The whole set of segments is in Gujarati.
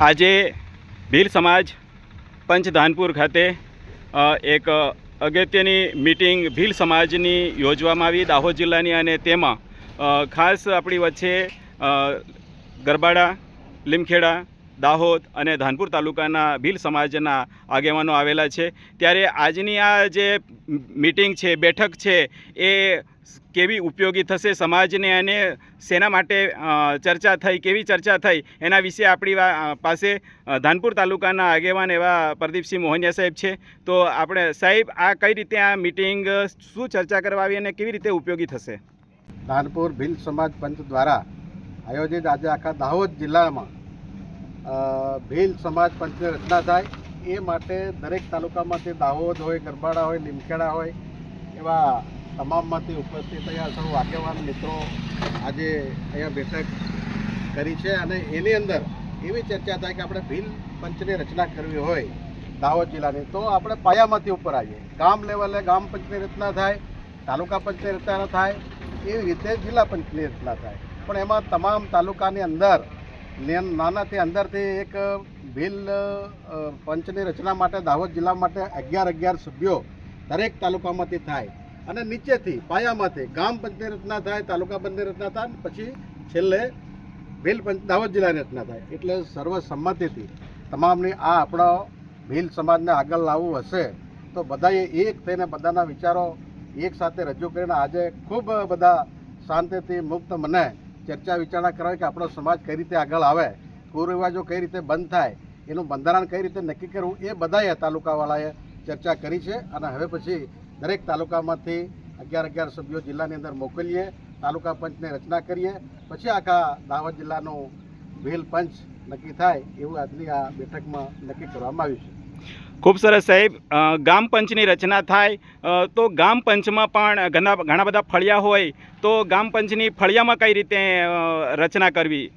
આજે ભીલ સમાજ પંચધાનપુર ખાતે એક અગત્યની મિટિંગ ભીલ સમાજની યોજવામાં આવી દાહોદ જિલ્લાની અને તેમાં ખાસ આપણી વચ્ચે ગરબાડા, લીમખેડા દાહોદ અને ધાનપુર તાલુકાના ભીલ સમાજના આગેવાનો આવેલા છે. ત્યારે આજની આ જે મિટિંગ છે, બેઠક છે, એ કેવી ઉપયોગી થશે સમાજને અને શેના માટે ચર્ચા થઈ, કેવી ચર્ચા થઈ, એના વિશે આપણી પાસે ધાનપુર તાલુકાના આગેવાન એવા પ્રદીપસિંહ મોહનિયા સાહેબ છે. તો આપણે, સાહેબ, આ કઈ રીતે આ મિટિંગ, શું ચર્ચા કરવા આવી અને કેવી રીતે ઉપયોગી થશે? ધાનપુર ભીલ સમાજ પંચ દ્વારા આયોજિત આજે આખા દાહોદ જિલ્લામાં ભીલ સમાજ પંચની રચના થાય, એ માટે દરેક તાલુકામાંથી દાહોદ હોય, ગરબાડા હોય, લીમખેડા હોય, એવા તમામમાંથી ઉપસ્થિત અહીંયા સૌ આગેવાન મિત્રો આજે અહીંયા બેઠક કરી છે અને એની અંદર એવી ચર્ચા થાય કે આપણે ભીલ પંચની રચના કરવી હોય દાહોદ જિલ્લાની, તો આપણે પાયામાંથી ઉપર આવીએ. ગામ લેવલે ગામ પંચની રચના થાય, તાલુકા પંચની રચના થાય, એવી રીતે જિલ્લા પંચની રચના થાય. પણ એમાં તમામ તાલુકાની અંદર નાનાથી અંદરથી એક ભીલ પંચની રચના માટે, દાહોદ જિલ્લા માટે અગિયાર અગિયાર સભ્યો દરેક તાલુકામાંથી થાય. અને નીચેથી, પાયામાંથી, ગામ પંચની રચના થાય, તાલુકા પંચની રચના થાય પછી છેલ્લે ભીલ પંચ, દાહોદ જિલ્લાની રચના થાય. એટલે સર્વસંમતિથી તમામની આ આપણો ભીલ સમાજને આગળ લાવવું હશે, તો બધાએ એક થઈને બધાના વિચારો એક સાથે રજૂ કરીને આજે ખૂબ બધા શાંતિથી મુક્ત મને ચર્ચા વિચારણા કરાવી કે આપણો સમાજ કઈ રીતે આગળ આવે કુરિવાજો કઈ રીતે બંધ થાય, એનું બંધારણ કઈ રીતે નક્કી કરવું, એ બધાએ તાલુકાવાળાએ ચર્ચા કરી છે. અને હવે પછી દરેક તાલુકામાંથી અગિયાર અગિયાર સભ્યો જિલ્લાની અંદર મોકલીએ, તાલુકા પંચની રચના કરીએ. પછી આખા દાહોદ જિલ્લાનું ભીલ પંચ નક્કી થાય, એવું આજની આ બેઠકમાં નક્કી કરવામાં આવ્યું છે. ખૂબ સરસ સાહેબ. ગામ પંચની રચના થાય. તો ગામ પંચમાં પણ ઘણા ઘણા બધા ફળિયા હોય. તો ગામ પંચની ફળિયામાં કઈ રીતે રચના કરવી?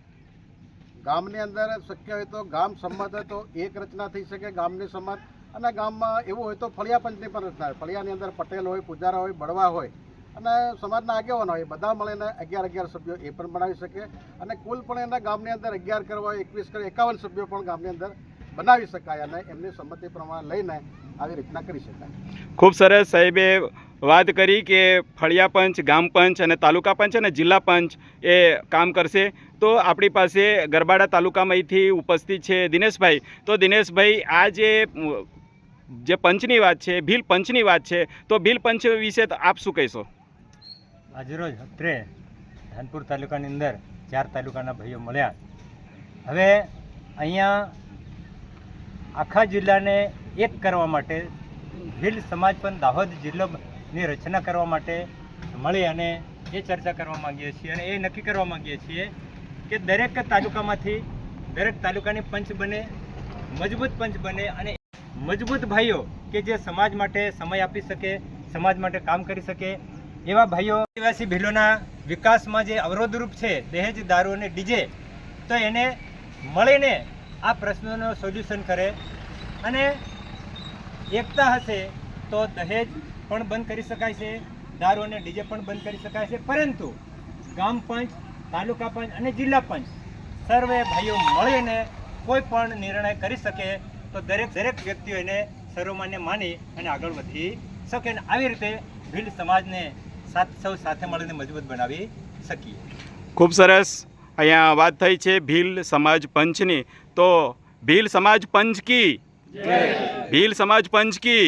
ગામની અંદર શક્ય હોય તો ગામ સંમત હોય તો એક રચના થઈ શકે ગામની સંમત અને ગામમાં એવું હોય તો ફળિયા પંચની પણ રચના હોય. ફળિયાની અંદર પટેલ હોય, પૂજારા હોય, બળવા હોય. અને સમાજના આગેવાનો હોય. બધા મળીને અગિયાર અગિયાર સભ્યો એ પણ બનાવી શકે. અને કુલ પણ એના ગામની અંદર અગિયાર કરવા હોય એકવીસ કરવા, એકાવન સભ્યો પણ ગામની અંદર બનાવી શકાય અને એમની સંમતિ પ્રમાણે લઈને આવી રીતના કરી શકાય. ખૂબ સરસ સાહેબે વાત કરી કે ફળિયા પંચ ગામ પંચ અને તાલુકા પંચ અને જિલ્લા પંચ એ કામ કરશે. તો આપણી પાસે ગરબાડા તાલુકામાંથી ઉપસ્થિત છે દિનેશભાઈ. તો દિનેશભાઈ આ જે જે પંચની વાત છે ભીલ પંચની વાત છે તો ભીલ પંચ વિશે તો આપ શું કહેશો? આજરોજ અત્રે ધાનપુર તાલુકાની અંદર ચાર તાલુકાના ભાઈઓ મળ્યા. હવે અહીંયા આખા જિલ્લાને એક કરવા માટે ભીલ સમાજ પણ દાહોદ જિલ્લોની રચના કરવા માટે મળી અને એ ચર્ચા કરવા માંગીએ છીએ અને એ નક્કી કરવા માંગીએ છીએ કે દરેક તાલુકામાંથી દરેક તાલુકાની પંચ બને, મજબૂત પંચ બને અને મજબૂત ભાઈઓ કે જે સમાજ માટે સમય આપી શકે, સમાજ માટે કામ કરી શકે, એવા ભાઈઓ આદિવાસી ભીલોના વિકાસમાં જે અવરોધરૂપ છે, દહેજ દારૂ અને ડીજે, તો એને મળીને આ પ્રશ્નોનું સોલ્યુશન કરે. અને એકતા હશે તો દહેજ પણ બંધ કરી શકાય છે, દારૂ અને ડીજે પણ બંધ કરી શકાય છે. પરંતુ ગામ પંચ, તાલુકા પંચ અને જિલ્લા પંચ સર્વે ભાઈઓ મળીને કોઈ પણ નિર્ણય કરી શકે તો દરેક દરેક વ્યક્તિઓ એને સર્વમાન્ય માની અને આગળ વધી શકે અને આવી રીતે ભીલ સમાજને સાથ સૌ સાથે મળીને મજબૂત બનાવી શકીએ. ખૂબ સરસ. અહીંયા વાત થઈ છે ભીલ સમાજ પંચની. તો ભીલ સમાજ પંચ કી? ભીલ સમાજ પંચ કી?